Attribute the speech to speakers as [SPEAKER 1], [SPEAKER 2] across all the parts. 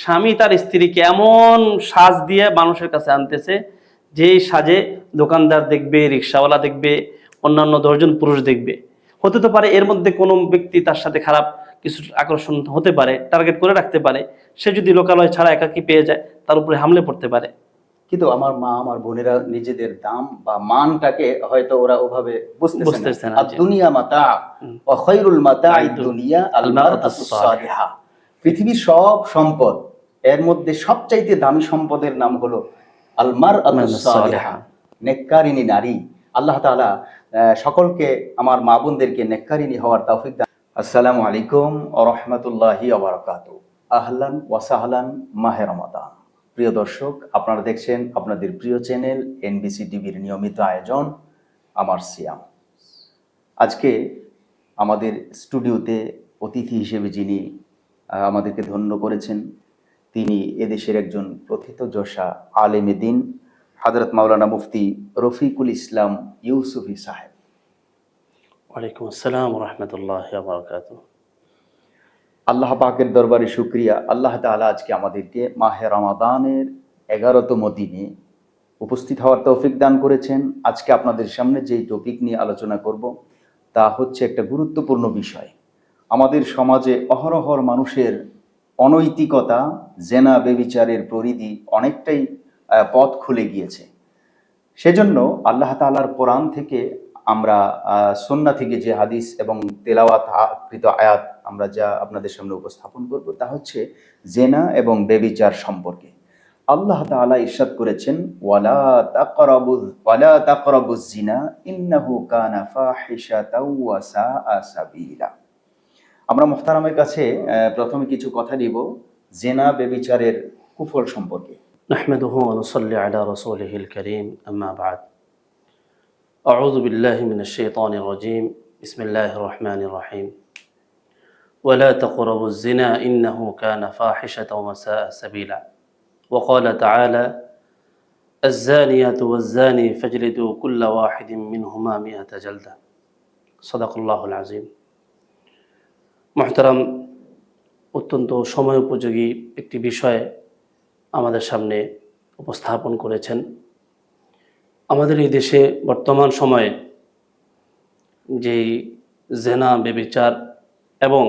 [SPEAKER 1] স্বামী তার স্ত্রীকে এমন সাজ দিয়ে মানুষের কাছে আনতেছে যেই সাজে দোকানদার দেখবে রিক্সাওয়ালা দেখবে অন্যান্য দশজন পুরুষ দেখবে। হতে তো পারে এর মধ্যে কোনো ব্যক্তি তার সাথে খারাপ কিছু আকর্ষণ হতে পারে টার্গেট করে রাখতে পারে। সে যদি লোকালয় ছাড়া একাকি পেয়ে যায় তার উপরে হামলে পড়তে পারে।
[SPEAKER 2] কিন্তু আমার মা আমার বোনেরা নিজেদের দাম বা মানটাকে হয়তো ওরা ওভাবে বুঝতেছে
[SPEAKER 1] বুঝতেছে
[SPEAKER 2] না। দুনিয়া মাতা। ও মাতা দুনিয়া আল সালিহা। পৃথিবীর সব সম্পদ এর মধ্যে সবচাইতে দামি সম্পদের নাম হলো আল মারআতু
[SPEAKER 1] মারআতু
[SPEAKER 2] নেককারিনী নারী। আল্লাহ আহ, সকলকে আমার মা বোনদেরকে নেককারিনী হওয়ার তৌফিক দান। আসসালামু আলাইকুম রাহমাতুল্লাহি ওয়া বারাকাতুহু। আহলান ওয়া সাহলান মাহে রমাদান। প্রিয় দর্শক আপনারা দেখছেন আপনাদের প্রিয় চ্যানেল এনবিসি টিভির নিয়মিত আয়োজন আমার সিয়াম। আজকে আমাদের স্টুডিওতে অতিথি হিসেবে যিনি আমাদেরকে ধন্য করেছেন। তিনি এদেশের একজন প্রথিতযশা আলেমে দিন হাজরত মাওলানা মুফতি রফিকুল ইসলাম ইউসুফি সাহেব।
[SPEAKER 1] ওয়ালাইকুম আসসালাম রহমতুল্লাহ বারকাত
[SPEAKER 2] আল্লাহ পাকের দরবারে শুক্রিয়া। আল্লাহ তাআলা আজকে আমাদেরকে মাহে রমাদানের এগারোতম দিনে উপস্থিত হওয়ার তৌফিক দান করেছেন। আজকে আপনাদের সামনে যেই টপিক নিয়ে আলোচনা করব তা হচ্ছে একটা গুরুত্বপূর্ণ বিষয়। আমাদের সমাজে অহরহর মানুষের অনৈতিকতা, জেনা বেবিচারের পরিধি অনেকটাই পথ খুলে গিয়েছে। সেজন্য আল্লাহ তাআলার কোরআন থেকে আমরা সন্না থেকে যে হাদিস এবং তেলাওয়াত কৃত আয়াত আমরা যা আপনাদের সামনে উপস্থাপন করব তা হচ্ছে জেনা এবং বেবিচার সম্পর্কে। আল্লাহ তাআলা ইরশাদ করেছেন, ওয়ালা তাকরাবু ওয়ালা তাকরাবুজ জিনা, ইন্নাহু কানা ফাহিশাতাও ওয়া সাআ সাবিলা। আমরা মুহতারামের কাছে আহ, প্রথমে কিছু কথা দিব জেনা বেবিচারের কুফল সম্পর্কে
[SPEAKER 1] نحمده ونصلي على رسوله الكريم أما بعد أعوذ بالله من الشيطان الرجيم بسم الله الرحمن الرحيم ولا تقربوا الزنا إنه كان فاحشة وساء سبيلا وقال تعالى الزانية والزاني فاجلدوا كل واحد منهما مئة جلدة صدق الله العظيم মহতারাম, অত্যন্ত সময় উপযোগী একটি বিষয় আমাদের সামনে উপস্থাপন করেছেন। আমাদের এই দেশে বর্তমান সময়ে যেই জেনা, বেবিচার এবং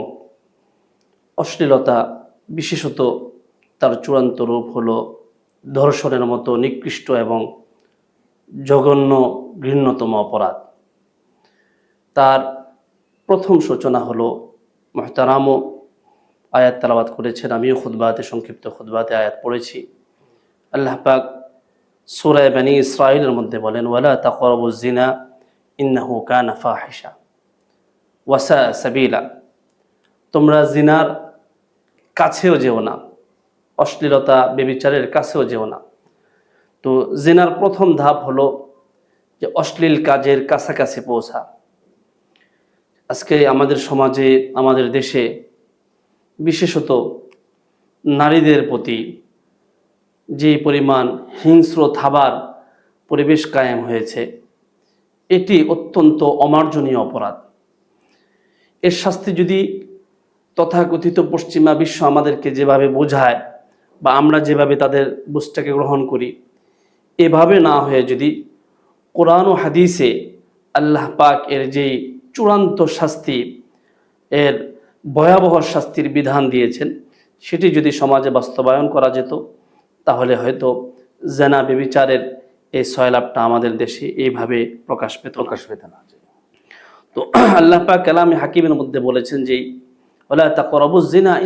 [SPEAKER 1] অশ্লীলতা বিশেষত তার চূড়ান্ত রূপ হল ধর্ষণের মতো নিকৃষ্ট এবং জঘন্য ঘৃণ্যতম অপরাধ। তার প্রথম সূচনা হলো মহতারামও আয়াত তালাবাত করেছেন, আমিও খুদবাতে সংক্ষিপ্ত খুদবাতে আয়াত পড়েছি। আল্লাহ পাক সুরায় বানি ইসরায়েলের মধ্যে বলেন, ওয়ালা তাকরাবুজ জিনা ইন্নাহু কানা ফাহিশা ওয়াসা সাবিলা। তোমরা জিনার কাছেও যেও না, অশ্লীলতা, বেবিচারের কাছেও যেও না। তো জিনার প্রথম ধাপ হলো যে অশ্লীল কাজের কাছাকাছি পৌঁছা। আজকে আমাদের সমাজে, আমাদের দেশে বিশেষত নারীদের প্রতি যে পরিমাণ হিংস্র থাবার পরিবেশ কায়েম হয়েছে, এটি অত্যন্ত অমার্জনীয় অপরাধ। এর শাস্তি যদি তথাকথিত পশ্চিমা বিশ্ব আমাদেরকে যেভাবে বোঝায় বা আমরা যেভাবে তাদের বুঝটাকে গ্রহণ করি, এভাবে না হয়ে যদি কোরআন ও হাদিসে আল্লাহ পাক এর যেই চূড়ান্ত শাস্তি এর ভয়াবহ শাস্তির বিধান দিয়েছেন। সেটি যদি সমাজে বাস্তবায়ন করা যেত তাহলে হয়তো জেনা বেবিচারের এই সয়লাভটা আমাদের দেশে এইভাবে প্রকাশ পেত
[SPEAKER 2] প্রকাশ পেতে না
[SPEAKER 1] তো আল্লাহ পাক কালামে হাকিমের মধ্যে বলেছেন যে ওলা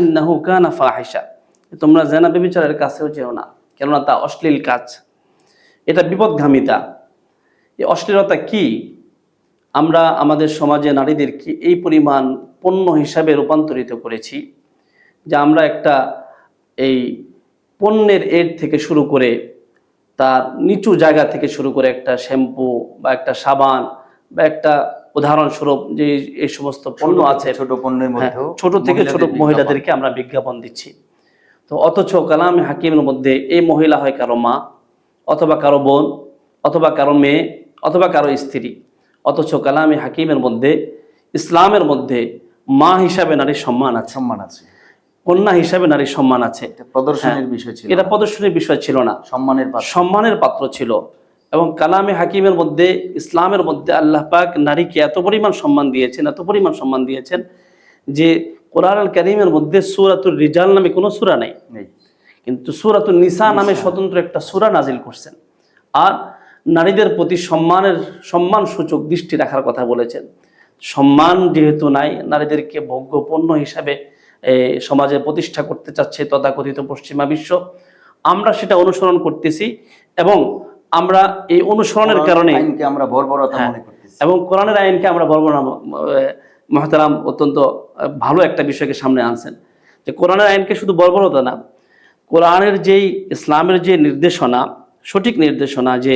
[SPEAKER 1] ইন্নাহু কানা ফাহিশা। তোমরা জেনা বেবিচারের কাছেও যেও না কেননা তা অশ্লীল কাজ। এটা বিপদগামিতা। এই অশ্লীলতা কি? আমরা আমাদের সমাজে নারীদেরকে এই পরিমাণ পণ্য হিসাবে রূপান্তরিত করেছি যে আমরা একটা এই পণ্যের এড থেকে শুরু করে তার নিচু জায়গা থেকে শুরু করে একটা শ্যাম্পু বা একটা সাবান বা একটা উদাহরণস্বরূপ যে এই সমস্ত পণ্য আছে
[SPEAKER 2] ছোট পণ্যের
[SPEAKER 1] মধ্যে
[SPEAKER 2] মধ্যেও
[SPEAKER 1] ছোট থেকে ছোট মহিলাদেরকে আমরা বিজ্ঞাপন দিচ্ছি। তো অথচ কালামে হাকিমের মধ্যে এই মহিলা হয় কারও মা অথবা কারও বোন অথবা কারও মেয়ে অথবা কারও স্ত্রী। অথচ কালামে হাকিমের মধ্যে ইসলামের মধ্যে মা হিসাবে নারীর সম্মান আছে।
[SPEAKER 2] সম্মান আছে।
[SPEAKER 1] কন্যা হিসাবে নারীর সম্মান আছে।
[SPEAKER 2] এটা প্রদর্শনের বিষয় ছিল।
[SPEAKER 1] এটা প্রদর্শনের বিষয় ছিল না।
[SPEAKER 2] সম্মানের
[SPEAKER 1] সম্মানের পাত্র ছিল। এবং কালামে হাকিমের মধ্যে ইসলামের মধ্যে আল্লাহ পাক নারীকে এত পরিমাণ সম্মান দিয়েছেন এত পরিমাণ সম্মান দিয়েছেন যে কোরআন আল করিমের মধ্যে সুরাতুর রিজাল নামে কোনো সুরা নেই।
[SPEAKER 2] নেই।
[SPEAKER 1] কিন্তু সুরাতুর নিসা নামে স্বতন্ত্র একটা সুরা নাজিল করছেন। আর নারীদের প্রতি সম্মানের সম্মান সূচক দৃষ্টি রাখার কথা বলেছেন। সম্মান যেহেতু নাই নারীদেরকে ভোগ্য পণ্য হিসাবে সমাজে প্রতিষ্ঠা করতে চাচ্ছে তথাকথিত পশ্চিমা বিশ্ব। আমরা সেটা অনুসরণ করতেছি এবং আমরা এই অনুসরণের কারণে
[SPEAKER 2] আমরা বর্বরতা
[SPEAKER 1] হ্যাঁ। এবং কোরআনের আইনকে আমরা বর্বনা মহতারাম অত্যন্ত ভালো একটা বিষয়কে সামনে আনছেন। যে কোরআনের আইনকে শুধু বর্বরতা না কোরআনের যেই ইসলামের যে নির্দেশনা সঠিক নির্দেশনা যে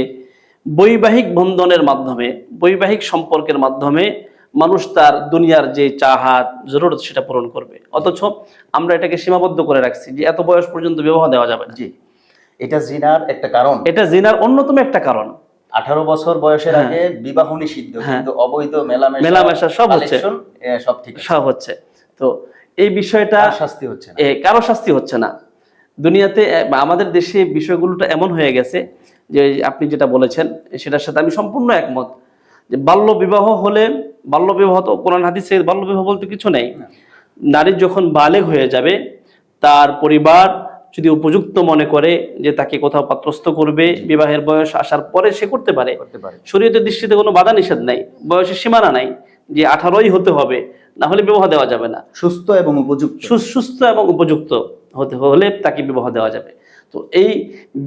[SPEAKER 1] বৈবাহিক বন্ধনের মাধ্যমে বৈবাহিক সম্পর্কের মাধ্যমে মানুষ তার দুনিয়ার যে চাহাত জরুরত সেটা পূরণ করবে। অথচ আমরা এটাকে সীমাবদ্ধ করে রাখছি যে এত বয়স পর্যন্ত বিবাহ দেওয়া যাবে না।
[SPEAKER 2] জি। এটা জিনার একটা কারণ।
[SPEAKER 1] এটা জিনার অন্যতম একটা কারণ।
[SPEAKER 2] আঠারো বছর বয়সের
[SPEAKER 1] হ্যাঁ।
[SPEAKER 2] আগে বিবাহ নিষিদ্ধ কিন্তু অবৈধ মেলামেশা
[SPEAKER 1] মেলামেশা সব হচ্ছে।
[SPEAKER 2] সব ঠিক
[SPEAKER 1] সব হচ্ছে। তো এই বিষয়টা
[SPEAKER 2] শাস্তি হচ্ছে না।
[SPEAKER 1] কারও শাস্তি হচ্ছে না। দুনিয়াতে আমাদের দেশে বিষয়গুলোটা এমন হয়ে গেছে যে আপনি যেটা বলেছেন সেটার সাথে আমি সম্পূর্ণ একমত। যে বাল্য বিবাহ হলে বাল্য বিবাহ তো কোরআন হাদিসে বাল্য বিবাহ বলতে কিছু নেই। নারী যখন বালেগ হয়ে যাবে তার পরিবার যদি উপযুক্ত মনে করে যে তাকে কোথাও পাত্রস্থ করবে বিবাহের বয়স আসার পরে সে করতে পারে। শরীয়তের দৃষ্টিতে কোনো বাধা নিষেধ নাই। বয়সের সীমানা নাই যে আঠারোই হতে হবে না হলে বিবাহ দেওয়া যাবে না।
[SPEAKER 2] সুস্থ এবং উপযুক্ত।
[SPEAKER 1] সুস্থ এবং উপযুক্ত হতে হলে তাকে বিবাহ দেওয়া যাবে। তো এই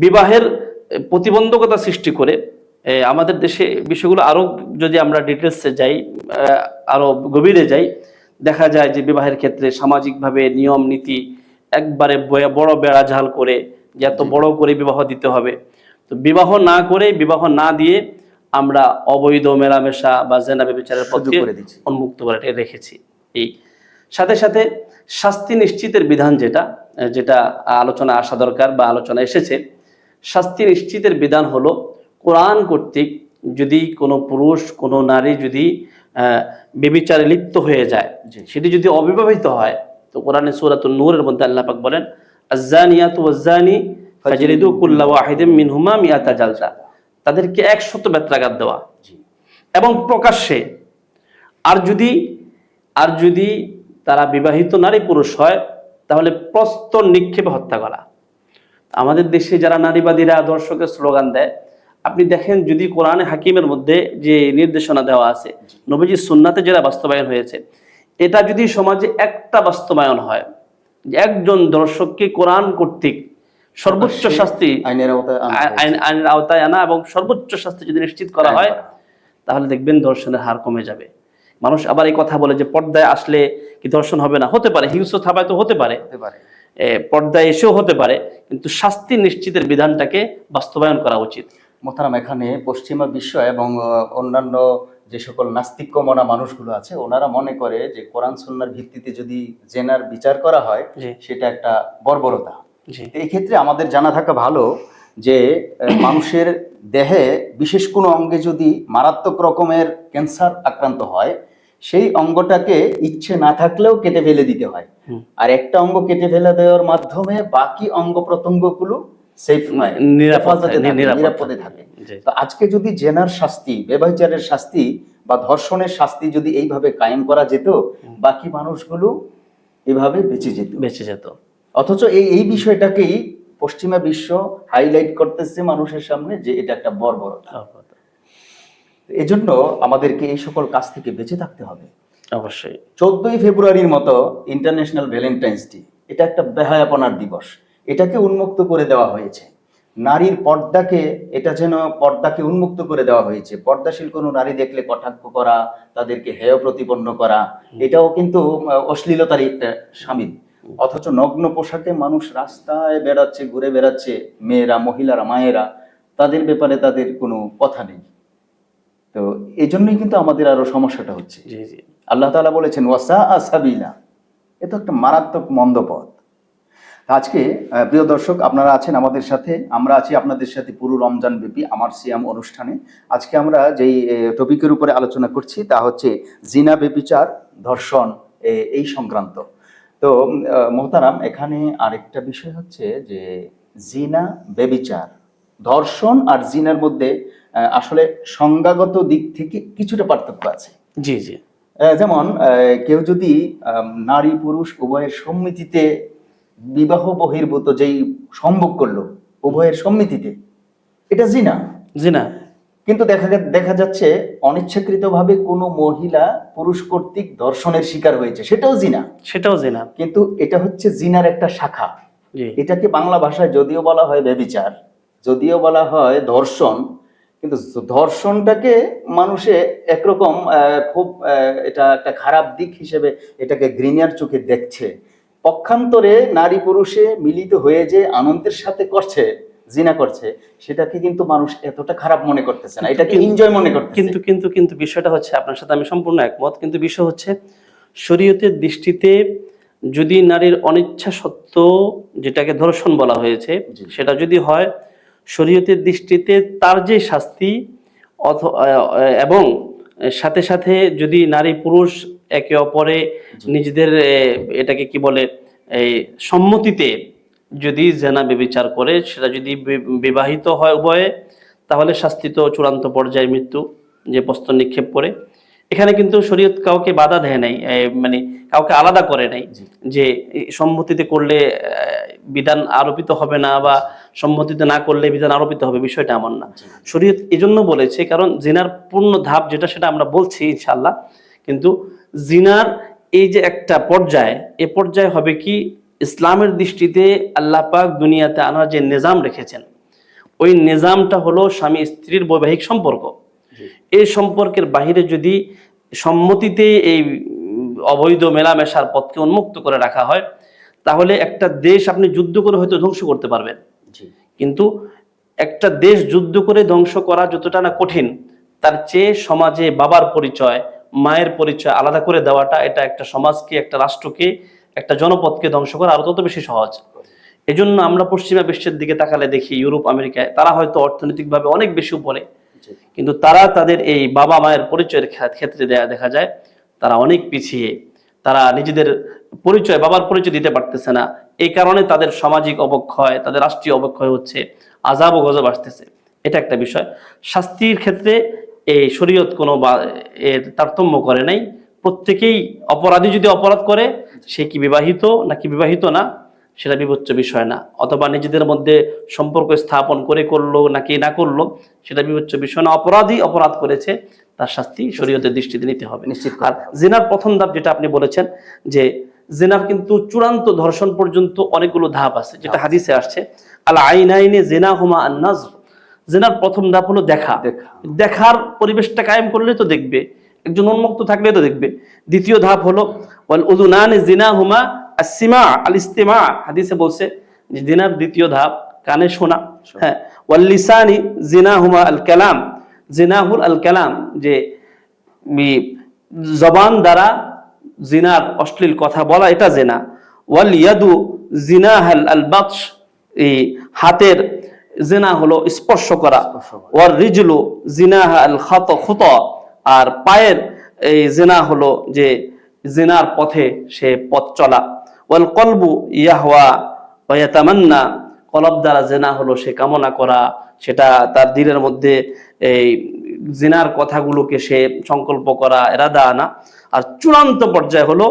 [SPEAKER 1] বিবাহের প্রতিবন্ধকতা সৃষ্টি করে আমাদের দেশে বিষয়গুলো আরও যদি আমরা ডিটেলসে যাই আহ, আরও গভীরে যাই দেখা যায় যে বিবাহের ক্ষেত্রে সামাজিকভাবে নিয়ম নীতি একবারে বড় বেড়া ঝাল করে যে এত বড় করে বিবাহ দিতে হবে। তো বিবাহ না করে বিবাহ না দিয়ে আমরা অবৈধ মেলামেশা বা জেনা বিচারের পক্ষে
[SPEAKER 2] দিচ্ছি।
[SPEAKER 1] উন্মুক্ত করে রেখেছি। এই সাথে সাথে শাস্তি নিশ্চিতের বিধান যেটা যেটা আলোচনা আসা দরকার বা আলোচনা এসেছে শাস্তি নিশ্চিতের বিধান হলো কোরআন কর্তৃক যদি কোনো পুরুষ কোনো নারী যদি বেবিচারে লিপ্ত হয়ে যায় সেটি যদি অবিবাহিত হয় তো কোরআনে সূরাতুন নূরের মধ্যে আল্লাহ পাক বলেন কুল্লা ওয়াহিদিম মিনহুমা মিয়াতা জালদা তাদেরকে একশত বেত্রাঘাত দেওয়া। এবং প্রকাশ্যে আর যদি আর যদি তারা বিবাহিত নারী পুরুষ হয় তাহলে প্রস্তর নিক্ষেপে হত্যা করা। আমাদের দেশে যারা নারীবাদীরা দর্শকের স্লোগান দেয় আপনি দেখেন যদি কোরআনে হাকিমের মধ্যে যে নির্দেশনা দেওয়া আছে নবীজি সুন্নাতে যেটা বাস্তবায়ন হয়েছে এটা যদি সমাজে একটা বাস্তবায়ন হয় যে একজন দর্শককে কোরআন কর্তৃক সর্বোচ্চ শাস্তি
[SPEAKER 2] আইনের আওতায় আনা
[SPEAKER 1] আইন- আইনের আওতায় আনা এবং সর্বোচ্চ শাস্তি যদি নিশ্চিত করা হয় তাহলে দেখবেন ধর্ষণের হার কমে যাবে। মানুষ আবার এই কথা বলে যে পর্দায় আসলে কি ধর্ষণ হবে না? হতে পারে হিংস্র থাবায় তো হতে পারে।
[SPEAKER 2] হতে পারে।
[SPEAKER 1] পর্দায় এসেও হতে পারে কিন্তু শাস্তি নিশ্চিতের বিধানটাকে বাস্তবায়ন করা উচিত।
[SPEAKER 2] মোহতারাম এখানে পশ্চিমা বিশ্ব এবং অন্যান্য যে সকল নাস্তিক্যমনা মানুষগুলো আছে ওনারা মনে করে যে কোরআন সুন্নার ভিত্তিতে যদি জেনার বিচার করা হয় সেটা একটা বর্বরতা। এই ক্ষেত্রে আমাদের জানা থাকা ভালো যে মানুষের দেহে বিশেষ কোনো অঙ্গে যদি মারাত্মক রকমের ক্যান্সার আক্রান্ত হয় সেই অঙ্গটাকে ইচ্ছে না থাকলেও কেটে ফেলে দিতে হয়। আর একটা অঙ্গ কেটে ফেলে দেওয়ার মাধ্যমে বাকি অঙ্গ প্রত্যঙ্গগুলো সেফ
[SPEAKER 1] নিরাপদ। থাকে
[SPEAKER 2] তো আজকে যদি জেনার শাস্তি ব্যবচারের শাস্তি বা ধর্ষণের শাস্তি যদি এইভাবে কায়েম করা যেত বাকি মানুষগুলো এভাবে বেঁচে যেত।
[SPEAKER 1] বেঁচে যেত।
[SPEAKER 2] অথচ এই এই বিষয়টাকেই পশ্চিমা বিশ্ব হাইলাইট করতেছে মানুষের সামনে যে এটা একটা বর্বরতা। এজন্য আমাদেরকে এই সকল কাজ থেকে বেঁচে থাকতে হবে।
[SPEAKER 1] অবশ্যই।
[SPEAKER 2] চোদ্দই ফেব্রুয়ারির মতো ইন্টারন্যাশনাল ভ্যালেন্টাইন্স ডে এটা একটা বেহায়াপনার দিবস। এটাকে উন্মুক্ত করে দেওয়া হয়েছে। নারীর পর্দাকে এটা যেন পর্দাকে উন্মুক্ত করে দেওয়া হয়েছে। পর্দাশীল কোনো নারী দেখলে কটাক্ষ করা তাদেরকে হেয় প্রতিপন্ন করা এটাও কিন্তু আহ, অশ্লীলতারই একটা সামিল। অথচ নগ্ন পোশাকে মানুষ রাস্তায় বেড়াচ্ছে ঘুরে বেড়াচ্ছে মেয়েরা মহিলারা মায়েরা তাদের ব্যাপারে তাদের কোনো কথা নেই। তো এই জন্যই কিন্তু আমাদের আরও সমস্যাটা হচ্ছে।
[SPEAKER 1] জি জি।
[SPEAKER 2] আল্লাহ তাআলা বলেছেন ওয়াসা আসাবিলা এ তো একটা মারাত্মক মন্দ পথ। আজকে প্রিয় দর্শক আপনারা আছেন আমাদের সাথে আমরা আছি আপনাদের সাথে পুরো রমজান ব্যাপী আমার সিয়াম অনুষ্ঠানে। আজকে আমরা যেই টপিকের উপরে আলোচনা করছি তা হচ্ছে জিনা বেবিচার ধর্ষণ এই সংক্রান্ত। তো মোহতারাম এখানে আরেকটা বিষয় হচ্ছে যে জিনা বেবিচার ধর্ষণ আর জিনার মধ্যে আসলে সংজ্ঞাগত দিক থেকে কিছুটা পার্থক্য আছে।
[SPEAKER 1] জি জি।
[SPEAKER 2] যেমন কেউ যদি নারী পুরুষ উভয়ের সম্মিতিতে বিবাহ বহির্ভূত যেই সম্ভব করল উভয়ের সম্মিতিতে এটা জিনা।
[SPEAKER 1] জিনা।
[SPEAKER 2] কিন্তু দেখা দেখা যাচ্ছে অনিচ্ছাকৃতভাবে কোনো মহিলা পুরুষ কর্তৃক ধর্ষণের শিকার হয়েছে সেটাও জিনা।
[SPEAKER 1] সেটাও জি না
[SPEAKER 2] কিন্তু এটা হচ্ছে জিনার একটা শাখা। এটাকে বাংলা ভাষায় যদিও বলা হয় ব্যভিচার যদিও বলা হয় ধর্ষণ কিন্তু ধর্ষণটাকে মানুষে একরকম খুব এটা একটা খারাপ দিক হিসেবে এটাকে গ্রিনিয়ার চোখে দেখছে। পক্ষান্তরে নারী পুরুষে মিলিত হয়ে যে আনন্দের সাথে করছে জিনা করছে সেটাকে কিন্তু মানুষ এতটা খারাপ মনে করতেছে না। এটাকে এনজয় মনে করতেছে।
[SPEAKER 1] কিন্তু কিন্তু কিন্তু বিষয়টা হচ্ছে আপনার সাথে আমি সম্পূর্ণ একমত কিন্তু বিষয় হচ্ছে শরীয়তের দৃষ্টিতে যদি নারীর অনিচ্ছা সত্ত্বেও যেটাকে ধর্ষণ বলা হয়েছে সেটা যদি হয় শরীয়তের দৃষ্টিতে তার যে শাস্তি অথ- এবং সাথে সাথে যদি নারী পুরুষ একে অপরে নিজেদের এটাকে কি বলে এই সম্মতিতে যদি জেনা বেবিচার করে সেটা যদি বিবাহিত হয় উভয়ে তাহলে শাস্তি তো চূড়ান্ত পর্যায়ে মৃত্যু যে প্রস্ত নিক্ষেপ করে। এখানে কিন্তু শরীয়ত কাউকে বাধা দেয় নাই মানে কাউকে আলাদা করে নাই যে সম্মতিতে করলে বিধান আরোপিত হবে না বা সম্মতিতে না করলে বিধান আরোপিত হবে বিষয়টা এমন না। শরীয়ত এজন্য বলেছে কারণ জিনার পূর্ণ ধাপ যেটা সেটা আমরা বলছি ইনশাল্লাহ কিন্তু জিনার এই যে একটা পর্যায় এ পর্যায়ে হবে কি ইসলামের দৃষ্টিতে আল্লাহ পাক দুনিয়াতে আনার যে নিজাম রেখেছেন ওই নিজামটা হলো স্বামী স্ত্রীর বৈবাহিক সম্পর্ক। এই সম্পর্কের বাহিরে যদি সম্মতিতে এই অবৈধ মেলামেশার পথকে উন্মুক্ত করে রাখা হয় তাহলে একটা দেশ আপনি যুদ্ধ করে হয়তো ধ্বংস করতে পারবেন। কিন্তু একটা দেশ যুদ্ধ করে ধ্বংস করা যতটা না কঠিন তার চেয়ে সমাজে বাবার পরিচয় মায়ের পরিচয় আলাদা করে দেওয়াটা এটা একটা সমাজকে একটা রাষ্ট্রকে একটা জনপদকে ধ্বংস করা আরও তত বেশি সহজ। এজন্য আমরা পশ্চিমা বিশ্বের দিকে তাকালে দেখি ইউরোপ আমেরিকায় তারা হয়তো অর্থনৈতিকভাবে অনেক বেশি উপরে। কিন্তু তারা তাদের এই বাবা মায়ের পরিচয়ের ক্ষেত্রে দেখা যায়, তারা অনেক পিছিয়ে। তারা নিজেদের পরিচয়, বাবার পরিচয় দিতে পারতেছে না। এই কারণে তাদের সামাজিক অবক্ষয়, তাদের রাষ্ট্রীয় অবক্ষয় হচ্ছে, আজাব ও গজব আসতেছে। এটা একটা বিষয়। শাস্তির ক্ষেত্রে এই শরীয়ত কোনো এর তারতম্য করে নাই। প্রত্যেকেই অপরাধী যদি অপরাধ করে, সে কি বিবাহিত নাকি বিবাহিত না? সেটা বিবেচ্য বিষয় না। অথবা নিজেদের মধ্যে সম্পর্ক স্থাপন করে করল নাকি না করল সেটা বিবেচ্য বিষয় না। অপরাধী অপরাধ করেছে তার শাস্তি শরীয়তের দৃষ্টিতে নিতে হবে।
[SPEAKER 2] নিশ্চিত
[SPEAKER 1] আর জেনার প্রথম ধাপ যেটা আপনি বলেছেন যে জেনার কিন্তু চূড়ান্ত ধর্ষণ পর্যন্ত অনেকগুলো ধাপ আছে যেটা হাদিসে আসছে আল আইনাইনে জেনা হুমা আন্নাজ জেনার প্রথম ধাপ হলো দেখা।
[SPEAKER 2] দেখা।
[SPEAKER 1] দেখার পরিবেশটা কায়েম করলে তো দেখবে একজন উন্মুক্ত থাকলে তো দেখবে। দ্বিতীয় ধাপ হলো ওয়াল উদুনান জিনা হুমা আসিমা আল ইস্তেমা হাদিসে বলছে যে জিনার দ্বিতীয় ধাপ কানে শোনা হ্যাঁ ওয়াল লিসানি জিনা হুমা আল কালাম জিনাহুল আল কালাম যে জবান দ্বারা জিনার অশ্লীল কথা বলা এটা জেনা। ওয়াল ইয়াদু জিনা হাল আল বাতশ এই হাতের জেনা হলো স্পর্শ করা। ওয়ার রিজলু জিনা আল খাত খুত আর পায়ের এই জেনা হলো যে জিনার পথে সে পথ চলা। ওয়াল কলবু ইয়াহওয়া ওয়াতামান্না কলব দ্বারা জেনা হলো, সে কামনা করা, সেটা তার দিলের মধ্যে এই জিনার কথাগুলোকে সে সংকল্প করা, এরাদা আনা। আর চূড়ান্ত পর্যায়ে হলো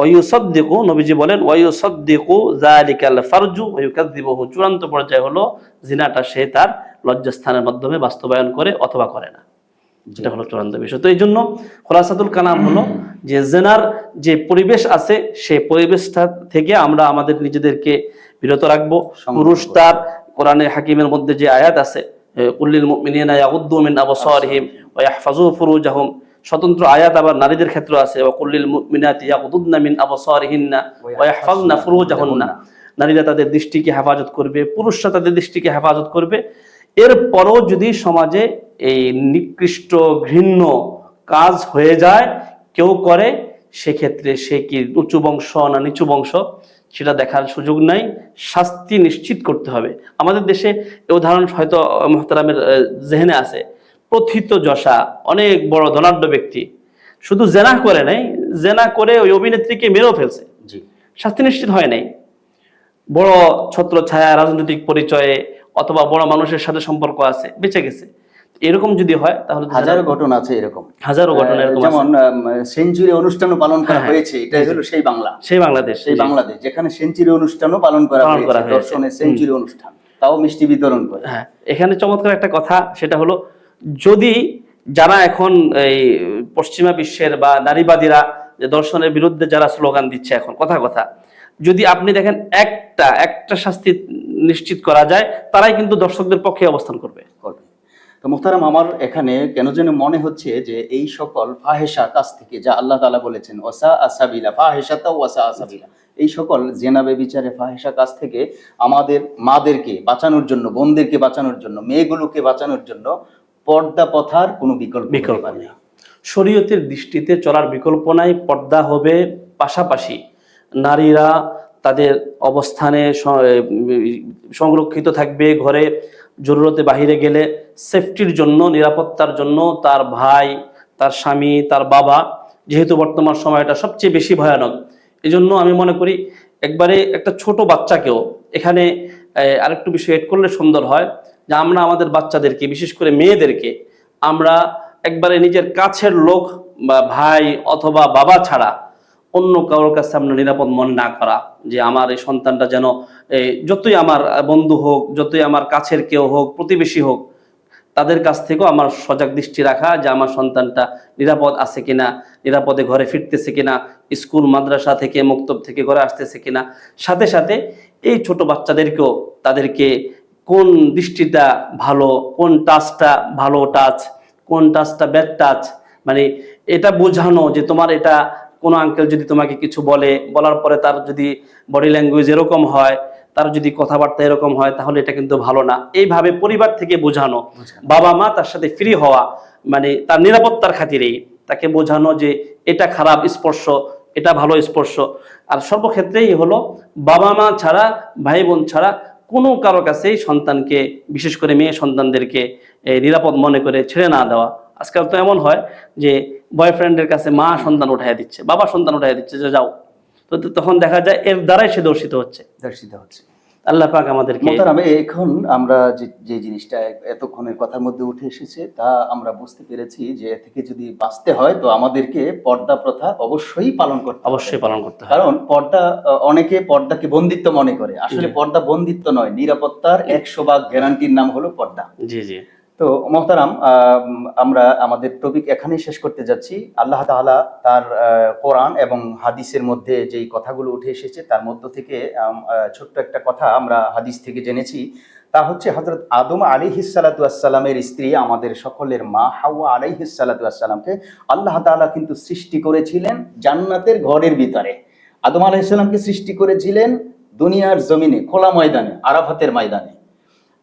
[SPEAKER 1] ওয়ুসদ্দিকু নবীজি বলেন ওয়ুসদ্দিকু জালিকাল ফারজু ওয়ুকাযযিবুহু চূড়ান্ত পর্যায়ে হলো, জিনাটা সে তার লজ্জাস্থানের মাধ্যমে বাস্তবায়ন করে অথবা করে না। যেটা হলো চূড়ান্ত বিষয়। তো এই জন্য খোলাসাতুল কালাম হলো যে জেনার যে পরিবেশ আছে সেই পরিবেশটা থেকে আমরা আমাদের নিজেদেরকে বিরত রাখব। পুরুষ তার কোরআনে হাকিমের মধ্যে যে আয়াত আছে কুল্লিল মুমিনিনা ইয়াগুদ্দু মিন আবসারিহিম ওয়া ইয়াহফাজু ফুরুজাহুম। স্বতন্ত্র আয়াত আবার নারীদের ক্ষেত্রে আছে ওয়া মুমিনাতি ইয়াগুদ্দুনা মিন আবসারিহিন্না ওয়া ইয়াহফাজনা ফুরুজাহুন্না। নারীরা তাদের দৃষ্টিকে হেফাজত করবে পুরুষরা তাদের দৃষ্টিকে হেফাজত করবে। এরপরও যদি সমাজে এই নিকৃষ্ট ঘৃণ্য কাজ হয়ে যায় কেউ করে সেক্ষেত্রে সে কি উঁচু বংশ না নিচু বংশ সেটা দেখার সুযোগ নাই শাস্তি নিশ্চিত করতে হবে। আমাদের দেশে এ উদাহরণ হয়তো মহতারামের জেহেনে আছে। প্রথিত যশা অনেক বড় ধনাঢ্য ব্যক্তি। শুধু জেনা করে নাই জেনা করে ওই অভিনেত্রীকে মেরেও ফেলছে। শাস্তি নিশ্চিত হয় নাই। বড় ছত্র ছায়া রাজনৈতিক পরিচয়ে অথবা বড় মানুষের সাথে সম্পর্ক আছে বেঁচে গেছে। এরকম যদি হয় তাহলে
[SPEAKER 2] হাজারো ঘটনা আছে এরকম।
[SPEAKER 1] হাজারো ঘটনা এরকম
[SPEAKER 2] যেমন সেঞ্চুরি অনুষ্ঠানও পালন করা
[SPEAKER 1] হ্যাঁ,
[SPEAKER 2] হয়েছে এটা হলো সেই বাংলা।
[SPEAKER 1] সেই বাংলাদেশ
[SPEAKER 2] সেই বাংলাদেশ যেখানে সেঞ্চুরি অনুষ্ঠানও পালন করা হয়েছে। দর্শনের সেঞ্চুরি অনুষ্ঠান তাও মিষ্টি বিতরণ করে।
[SPEAKER 1] হ্যাঁ এখানে চমৎকার একটা কথা সেটা হলো যদি যারা এখন এই পশ্চিমা বিশ্বের বা নারীবাদীরা যে দর্শনের বিরুদ্ধে যারা স্লোগান দিচ্ছে এখন কথা কথা যদি আপনি দেখেন একটা একটা শাস্তি নিশ্চিত করা যায় তারাই কিন্তু দর্শকদের পক্ষে অবস্থান করবে।
[SPEAKER 2] করবে। তো মুহতারাম আমার এখানে কেন যেন মনে হচ্ছে যে এই সকল ফাহেসা কাছ থেকে যা আল্লাহ তালা বলেছেন ওসা আসাবিলা ফাহেসা ফাহেসাতা ওয়াসা আসাবিলা এই সকল জেনাবে বিচারে ফাহেসা কাছ থেকে আমাদের মাদেরকে বাঁচানোর জন্য বোনদেরকে বাঁচানোর জন্য মেয়েগুলোকে বাঁচানোর জন্য পর্দা পথার কোনো বিকল্প
[SPEAKER 1] বিকল্প নেই। শরীয়তের দৃষ্টিতে চলার বিকল্প নাই পর্দা হবে পাশাপাশি নারীরা তাদের অবস্থানে সংরক্ষিত থাকবে, ঘরে জরুরতে বাহিরে গেলে সেফটির জন্য, নিরাপত্তার জন্য তার ভাই, তার স্বামী, তার বাবা, যেহেতু বর্তমান সময়টা সবচেয়ে বেশি ভয়ানক। এজন্য আমি মনে করি একবারে একটা ছোট বাচ্চাকেও এখানে আরেকটু বিষয় এড করলে সুন্দর হয় যে আমরা আমাদের বাচ্চাদেরকে, বিশেষ করে মেয়েদেরকে, আমরা একবারে নিজের কাছের লোক বা ভাই অথবা বাবা ছাড়া অন্য কারোর কাছে আমরা নিরাপদ মনে না করা, যে আমার এই সন্তানটা যেন যতই আমার বন্ধু হোক, যতই আমার কাছের কেউ হোক, প্রতিবেশী হোক, তাদের কাছ থেকেও আমার সজাগ দৃষ্টি রাখা যে আমার সন্তানটা নিরাপদ আছে কিনা, নিরাপদে ঘরে ফিরতেছে কিনা, স্কুল, মাদ্রাসা থেকে, মুক্তব থেকে ঘরে আসতেছে কিনা। সাথে সাথে এই ছোট বাচ্চাদেরকেও তাদেরকে কোন দৃষ্টিটা ভালো, কোন টাচটা ভালো টাচ কোন টাচটা ব্যাড টাচ মানে এটা বোঝানো যে তোমার এটা কোনো আঙ্কেল যদি তোমাকে কিছু বলে বলার পরে তার যদি বডি ল্যাঙ্গুয়েজ এরকম হয় তার যদি কথাবার্তা এরকম হয় তাহলে এটা কিন্তু ভালো না। এইভাবে পরিবার থেকে বোঝানো বাবা মা তার সাথে ফ্রি হওয়া মানে তার নিরাপত্তার খাতিরেই তাকে বোঝানো যে এটা খারাপ স্পর্শ এটা ভালো স্পর্শ। আর সর্বক্ষেত্রেই হলো বাবা মা ছাড়া ভাই বোন ছাড়া কোনো কারও কাছেই সন্তানকে বিশেষ করে মেয়ে সন্তানদেরকে নিরাপদ মনে করে ছেড়ে না দেওয়া। আজকাল তো এমন হয় যে বয়ফ্রেন্ডের কাছে মা সন্তান উঠাইয়া দিচ্ছে বাবা সন্তান উঠাইয়া দিচ্ছে যে যাও। তো তখন দেখা যায় এর দ্বারাই সে দর্শিত হচ্ছে।
[SPEAKER 2] দর্শিত হচ্ছে।
[SPEAKER 1] আল্লাহ পাক আমাদেরকে
[SPEAKER 2] এখন আমরা যে যে জিনিসটা এতক্ষণের কথার মধ্যে উঠে এসেছে তা আমরা বুঝতে পেরেছি যে এ থেকে যদি বাঁচতে হয় তো আমাদেরকে পর্দা প্রথা অবশ্যই পালন করতে
[SPEAKER 1] অবশ্যই পালন করতে হবে।
[SPEAKER 2] কারণ পর্দা অনেকে পর্দাকে বন্দিত্ব মনে করে। আসলে পর্দা বন্দিত্ব নয় নিরাপত্তার একশো ভাগ গ্যারান্টির নাম হলো পর্দা।
[SPEAKER 1] জি জি।
[SPEAKER 2] তো মোহতারাম আমরা আমাদের টপিক এখানেই শেষ করতে যাচ্ছি। আল্লাহ তাআলা তার কোরআন এবং হাদিসের মধ্যে যেই কথাগুলো উঠে এসেছে তার মধ্য থেকে ছোট্ট একটা কথা আমরা হাদিস থেকে জেনেছি। তা হচ্ছে হজরত আদম আলী হিসালাতামের স্ত্রী আমাদের সকলের মা হাওয়া আলী হিসালাতামকে আল্লাহ তাআলা কিন্তু সৃষ্টি করেছিলেন জান্নাতের ঘরের ভিতরে। আদম আলাইহিসসালামকে সৃষ্টি করেছিলেন দুনিয়ার জমিনে, খোলা ময়দানে, আরাফাতের ময়দানে।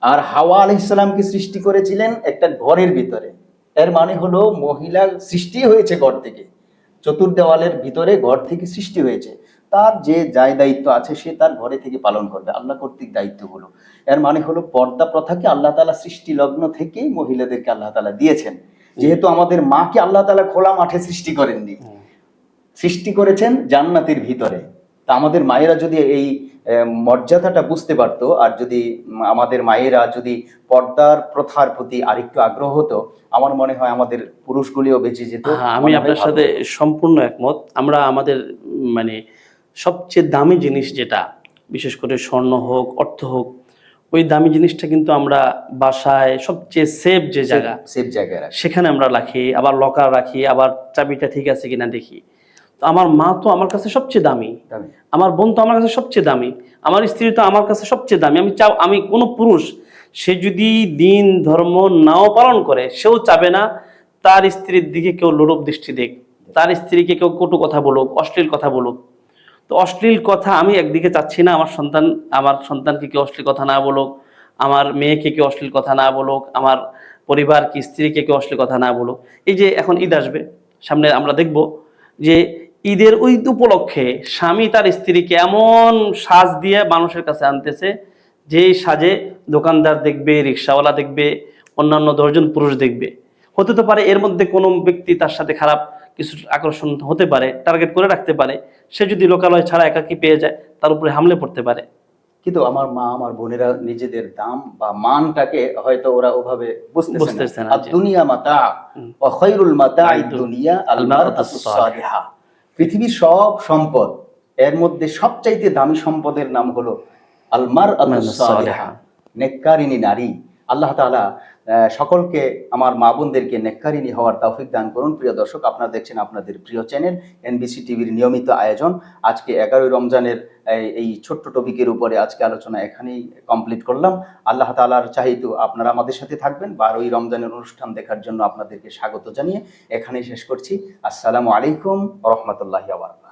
[SPEAKER 2] আর হাওয়া আলাইসালামকে সৃষ্টি করেছিলেন একটা ঘরের ভিতরে। এর মানে হলো মহিলা সৃষ্টি হয়েছে ঘর থেকে। চতুর্দেওয়ালের ভিতরে ঘর থেকে সৃষ্টি হয়েছে। তার যে যাই দায়িত্ব আছে সে তার ঘরে থেকে পালন করবে। আল্লাহ কর্তৃক দায়িত্বগুলো এর মানে হলো পর্দা প্রথাকে আল্লাহ তালা সৃষ্টি লগ্ন থেকেই মহিলাদেরকে আল্লাহ তালা দিয়েছেন। যেহেতু আমাদের মাকে আল্লাহ তালা খোলা মাঠে সৃষ্টি করেননি। সৃষ্টি করেছেন জান্নাতের ভিতরে। তা আমাদের মায়েরা যদি এই মর্যাদাটা বুঝতে পারতো। আর যদি আমাদের মায়েরা যদি পর্দার প্রথার প্রতি আরেকটু আগ্রহ হতো আমার মনে হয় আমাদের পুরুষগুলিও বেঁচে যেত।
[SPEAKER 1] হ্যাঁ আমি আপনার সাথে সম্পূর্ণ একমত। আমরা আমাদের মানে সবচেয়ে দামি জিনিস যেটা বিশেষ করে স্বর্ণ হোক অর্থ হোক ওই দামি জিনিসটা কিন্তু আমরা বাসায় সবচেয়ে সেফ যে জায়গা
[SPEAKER 2] সেফ জায়গায়
[SPEAKER 1] সেখানে আমরা রাখি আবার লকার রাখি আবার চাবিটা ঠিক আছে কিনা দেখি। তো আমার মা তো আমার কাছে সবচেয়ে দামি। আমার বোন তো আমার কাছে সবচেয়ে দামি। আমার স্ত্রী তো আমার কাছে সবচেয়ে দামি। আমি চাও আমি কোনো পুরুষ সে যদি দিন ধর্ম নাও পালন করে সেও চাবে না তার স্ত্রীর দিকে কেউ লোরব দৃষ্টি দেখ। তার স্ত্রীকে কেউ কটু কথা বলুক অশ্লীল কথা বলুক। তো অশ্লীল কথা আমি একদিকে চাচ্ছি না আমার সন্তান আমার সন্তানকে কেউ অশ্লীল কথা না বলুক আমার মেয়েকে কেউ অশ্লীল কথা না বলুক আমার পরিবার কি স্ত্রীকে কেউ অশ্লীল কথা না বলুক। এই যে এখন ঈদ আসবে সামনে আমরা দেখব যে ঈদের ওই উপলক্ষে স্বামী তার স্ত্রীকে এমন সাজ দিয়ে মানুষের কাছে আনতেছে যেই সাজে দোকানদার দেখবে রিক্সাওয়ালা দেখবে অন্যান্য দশজন পুরুষ দেখবে। হতে তো পারে এর মধ্যে কোনো ব্যক্তি তার সাথে খারাপ কিছু আকর্ষণ হতে পারে টার্গেট করে রাখতে পারে। সে যদি লোকালয় ছাড়া একাকি পেয়ে যায় তার উপরে হামলে পড়তে পারে।
[SPEAKER 2] কিন্তু আমার মা আমার বোনেরা নিজেদের দাম বা মানটাকে হয়তো ওরা ওভাবে বুঝতেছে
[SPEAKER 1] বুঝতেছে
[SPEAKER 2] না। দুনিয়া মাতা দুনিয়া আল সালিহা। পৃথিবীর সব সম্পদ এর মধ্যে সবচাইতে দামি সম্পদের নাম হলো
[SPEAKER 1] আলমার।
[SPEAKER 2] নেককারিনী নারী আল্লাহ আহ, সকলকে, আমার মা বোনদেরকে নেককারিনী হওয়ার তৌফিক দান করুন। প্রিয় দর্শক, আপনারা দেখছেন আপনাদের প্রিয় চ্যানেল, এনবিসি টিভির নিয়মিত আয়োজন। আজকে এগারোই রমজানের এই- ছোট্ট টপিকের উপরে আজকে আলোচনা এখানেই কমপ্লিট করলাম। আল্লাহ তালার চাহিদু আপনারা আমাদের সাথে থাকবেন। বারোই রমজানের অনুষ্ঠান দেখার জন্য আপনাদেরকে স্বাগত জানিয়ে এখানেই শেষ করছি। আসসালামু আলাইকুম রহমতুল্লাহি আবার